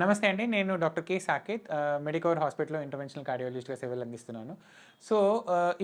నమస్తే అండి నేను డాక్టర్ కే సాకేత్ మెడికవర్ హాస్పిటల్లో ఇంటర్వెన్షనల్ కార్డియాలజిస్ట్గా సేవలు అందిస్తున్నాను. సో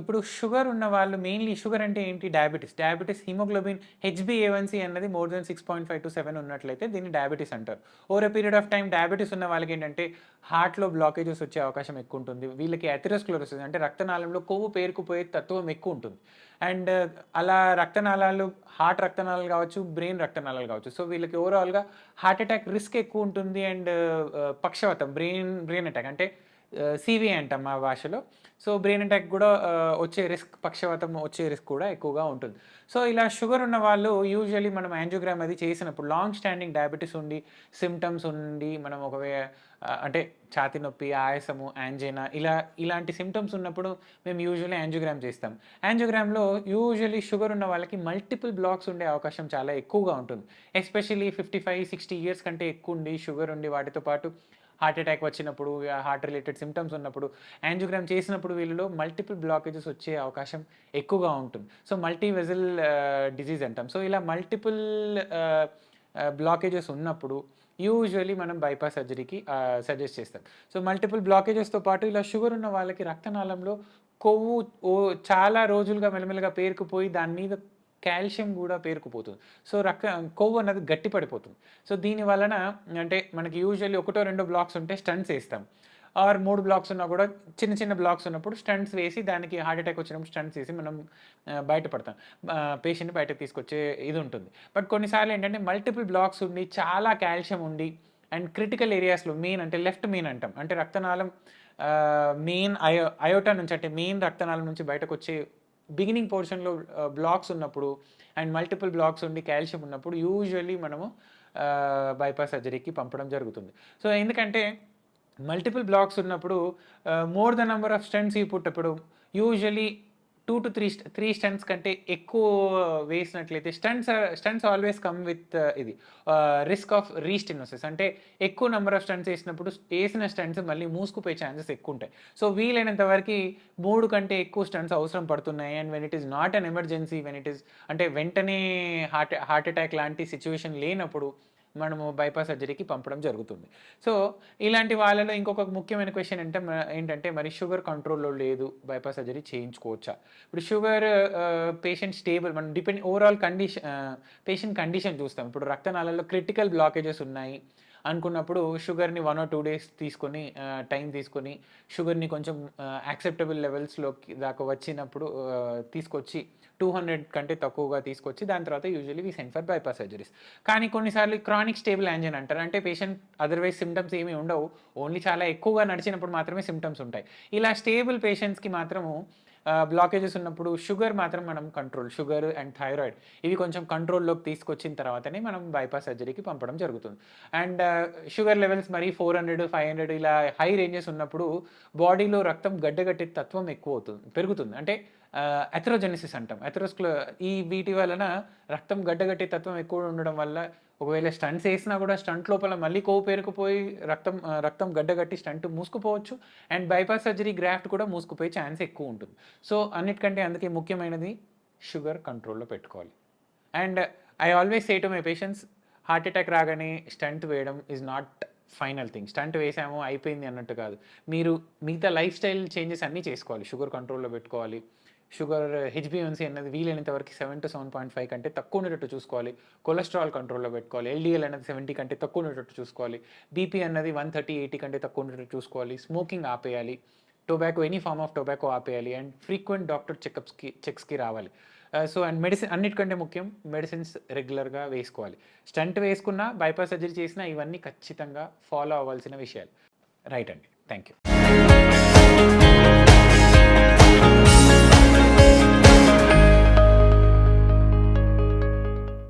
ఇప్పుడు షుగర్ ఉన్న వాళ్ళు మెయిన్లీ షుగర్ అంటే ఏంటి? డయాబెటీస్. డయాబెటీస్ హిమోగ్లోబిన్ హెచ్బిఏవన్సీ అన్నది more than six point five to seven ఉన్నట్లయితే దీన్ని డయాబెటీస్ అంటారు. Over a period of time diabetes ఉన్న వాళ్ళకి ఏంటంటే హార్ట్లో బ్లాకేజెస్ వచ్చే అవకాశం ఎక్కువ ఉంటుంది. వీళ్ళకి అథెరోస్క్లోరోసిస్ అంటే రక్తనాళంలో కొవ్వు పేరుకుపోయే తత్వం ఎక్కువ ఉంటుంది. అండ్ అలా రక్తనాళాలు హార్ట్ రక్తనాళాలు కావచ్చు బ్రెయిన్ రక్తనాళాలు కావచ్చు. సో వీళ్ళకి ఓవరాల్గా హార్ట్ అటాక్ రిస్క్ ఎక్కువ ఉంటుంది అండ్ పక్షవాతం బ్రెయిన్ బ్రెయిన్ అటాక్. అంటే సివి అంటాం మా భాషలో. సో బ్రెయిన్ అటాక్ కూడా వచ్చే రిస్క్ పక్షవాతం వచ్చే రిస్క్ కూడా ఎక్కువగా ఉంటుంది. సో ఇలా షుగర్ ఉన్న వాళ్ళు యూజువలీ మనం యాంజియోగ్రామ్ అది చేసినప్పుడు లాంగ్ స్టాండింగ్ డయాబెటీస్ ఉండి సిమ్టమ్స్ ఉండి మనం ఒకవే అంటే ఛాతి నొప్పి ఆయాసము యాంజైనా ఇలా ఇలాంటి సిమ్టమ్స్ ఉన్నప్పుడు మేము యూజువల్లీ యాంజియోగ్రామ్ చేస్తాం. యాంజియోగ్రామ్లో యూజువల్లీ షుగర్ ఉన్న వాళ్ళకి మల్టిపుల్ బ్లాక్స్ ఉండే అవకాశం చాలా ఎక్కువగా ఉంటుంది. Especially fifty five sixty years కంటే ఎక్కువ ఉండి షుగర్ ఉండి వాటితో పాటు హార్ట్ అటాక్ వచ్చినప్పుడు హార్ట్ రిలేటెడ్ సిమ్టమ్స్ ఉన్నప్పుడు యాంజియోగ్రామ్ చేసినప్పుడు వీళ్ళలో మల్టిపుల్ బ్లాకేజెస్ వచ్చే అవకాశం ఎక్కువగా ఉంటుంది. సో మల్టీ వెజల్ డిజీజ్ అంటాం. సో ఇలా మల్టిపుల్ బ్లాకేజెస్ ఉన్నప్పుడు యూజువలీ మనం బైపాస్ సర్జరీకి సజెస్ట్ చేస్తాం. సో మల్టిపుల్ బ్లాకేజెస్తో పాటు ఇలా షుగర్ ఉన్న వాళ్ళకి రక్తనాళంలో కొవ్వు ఓ చాలా రోజులుగా మెల్లమెల్లగా పేరుకుపోయి దాని మీద కాల్షియం కూడా పేరుకుపోతుంది. సో రక్త కొవ్వు అన్నది గట్టి పడిపోతుంది సో దీని వలన అంటే మనకి యూజువల్లీ ఒకటో రెండో బ్లాక్స్ ఉంటే స్టంట్స్ వేస్తాం. ఆర్ మూడు బ్లాక్స్ ఉన్నా కూడా చిన్న చిన్న బ్లాక్స్ ఉన్నప్పుడు స్టంట్స్ వేసి దానికి హార్ట్ అటాక్ వచ్చినప్పుడు స్టంట్స్ వేసి మనం బయటపడతాం. పేషెంట్ బయటకు తీసుకొచ్చే ఇది ఉంటుంది. బట్ కొన్నిసార్లు ఏంటంటే మల్టిపుల్ బ్లాక్స్ ఉండి చాలా కాల్షియం ఉండి అండ్ క్రిటికల్ ఏరియాస్లో మెయిన్ అంటే లెఫ్ట్ మెయిన్ అంటాం. అంటే రక్తనాళం మెయిన్ అయో అయోటా నుంచి అంటే మెయిన్ రక్తనాళం నుంచి బయటకు వచ్చే బిగినింగ్ పోర్షన్లో బ్లాక్స్ ఉన్నప్పుడు అండ్ మల్టిపుల్ బ్లాక్స్ ఉండి కాల్షియం ఉన్నప్పుడు యూజువల్లీ మనము uh, బైపాస్ సర్జరీకి పంపడం జరుగుతుంది. సో ఎందుకంటే మల్టిపుల్ బ్లాక్స్ ఉన్నప్పుడు more the number of stents ఈ పుట్టప్పుడు usually two to three three stents కంటే ఎక్కువ వేసినట్లయితే stents stents always come with ఇది రిస్క్ ఆఫ్ రీస్టినోసిస్ అంటే ఎక్కువ నెంబర్ ఆఫ్ స్టంట్స్ వేసినప్పుడు వేసిన స్టంట్స్ మళ్ళీ మూసుకుపోయే ఛాన్సెస్ ఎక్కువ ఉంటాయి. సో వీలైనంత వరకు మూడు కంటే ఎక్కువ స్టంట్స్ అవసరం పడుతున్నాయి. And when it is not an emergency when it is అంటే వెంటనే హార్ట్ హార్ట్ అటాక్ లాంటి సిచ్యువేషన్ లేనప్పుడు మనము బైపాస్ సర్జరీకి పంపడం జరుగుతుంది. సో ఇలాంటి వాళ్ళలో ఇంకొక ముఖ్యమైన క్వశ్చన్ అంటే ఏంటంటే మరి షుగర్ కంట్రోల్లో లేదు బైపాస్ సర్జరీ చేయించుకోవచ్చా? ఇప్పుడు షుగర్ పేషెంట్ స్టేబుల్ మనం depend overall condition patient condition చూస్తాం. ఇప్పుడు రక్తనాళాల్లో క్రిటికల్ బ్లాకేజెస్ ఉన్నాయి. అనుకున్నప్పుడు షుగర్ని వన్ ఆర్ టూ డేస్ తీసుకొని టైం తీసుకొని షుగర్ని కొంచెం యాక్సెప్టబుల్ లెవెల్స్లోకి దాకా వచ్చినప్పుడు తీసుకొచ్చి టూ హండ్రెడ్ కంటే తక్కువగా తీసుకొచ్చి దాని తర్వాత usually we send for bypass surgeries. కానీ కొన్నిసార్లు క్రానిక్ స్టేబుల్ యాంజన్ అంటారు. అంటే పేషెంట్ అదర్వైజ్ సిమ్టమ్స్ ఏమీ ఉండవు. ఓన్లీ చాలా ఎక్కువగా నడిచినప్పుడు మాత్రమే సిమ్టమ్స్ ఉంటాయి. ఇలా స్టేబుల్ పేషెంట్స్కి మాత్రము బ్లాకేజెస్ ఉన్నప్పుడు షుగర్ మాత్రం మనం కంట్రోల్ షుగర్ అండ్ థైరాయిడ్ ఇవి కొంచెం కంట్రోల్లోకి తీసుకొచ్చిన తర్వాతనే మనం బైపాస్ సర్జరీకి పంపడం జరుగుతుంది. అండ్ షుగర్ లెవెల్స్ మరి ఫోర్ హండ్రెడ్ ఫైవ్ హండ్రెడ్ ఇలా హై రేంజెస్ ఉన్నప్పుడు బాడీలో రక్తం గడ్డగట్టే తత్వం ఎక్కువ అవుతుంది పెరుగుతుంది. అంటే అథ్రోజెనిసిస్ అంటాం. అథ్రోస్క్లో ఈ వీటి వలన రక్తం గడ్డగట్టే తత్వం ఎక్కువ ఉండడం వల్ల ఒకవేళ స్టంట్స్ వేసినా కూడా స్టంట్ లోపల మళ్ళీ కొవ్వు పేరుకుపోయి రక్తం రక్తం గడ్డగట్టి స్టంట్ మూసుకుపోవచ్చు. అండ్ బైపాస్ సర్జరీ గ్రాఫ్ట్ కూడా మూసుకుపోయే ఛాన్స్ ఎక్కువ ఉంటుంది. సో అన్నిటికంటే అందుకే ముఖ్యమైనది షుగర్ కంట్రోల్లో పెట్టుకోవాలి. And I always say to my patients heart attack రాగానే స్టంట్ వేయడం is not final thing. Stent వేసాము అయిపోయింది అన్నట్టు కాదు. మీరు మిగతా లైఫ్ స్టైల్ చేంజెస్ అన్నీ చేసుకోవాలి. షుగర్ కంట్రోల్లో పెట్టుకోవాలి. షుగర్ హెచ్బిఎన్సీ అనేది వీలైనంత వరకు seven to seven point five కంటే తక్కువ ఉండేటట్టు చూసుకోవాలి. కొలెస్ట్రాల్ కంట్రోల్లో పెట్టుకోవాలి. ఎల్డిఎల్ అనేది సెవెంటీ కంటే తక్కువ ఉండేటట్టు చూసుకోవాలి. బీపీ అన్నది వన్ థర్టీ ఎయిటీ కంటే తక్కువ ఉండేటట్టు చూసుకోవాలి. స్మోకింగ్ ఆపేయాలి. Tobacco any form of tobacco ఆపేయాలి. అండ్ ఫ్రీక్వెంట్ డాక్టర్ చెకప్స్కి చెక్స్కి రావాలి. సో అండ్ మెడిసిన్ అన్నిటికంటే ముఖ్యం మెడిసిన్స్ రెగ్యులర్గా వేసుకోవాలి. స్టంట్ వేసుకున్నా బైపాస్ సర్జరీ చేసినా ఇవన్నీ ఖచ్చితంగా ఫాలో అవ్వాల్సిన విషయాలు. రైట్ అండి. Thank you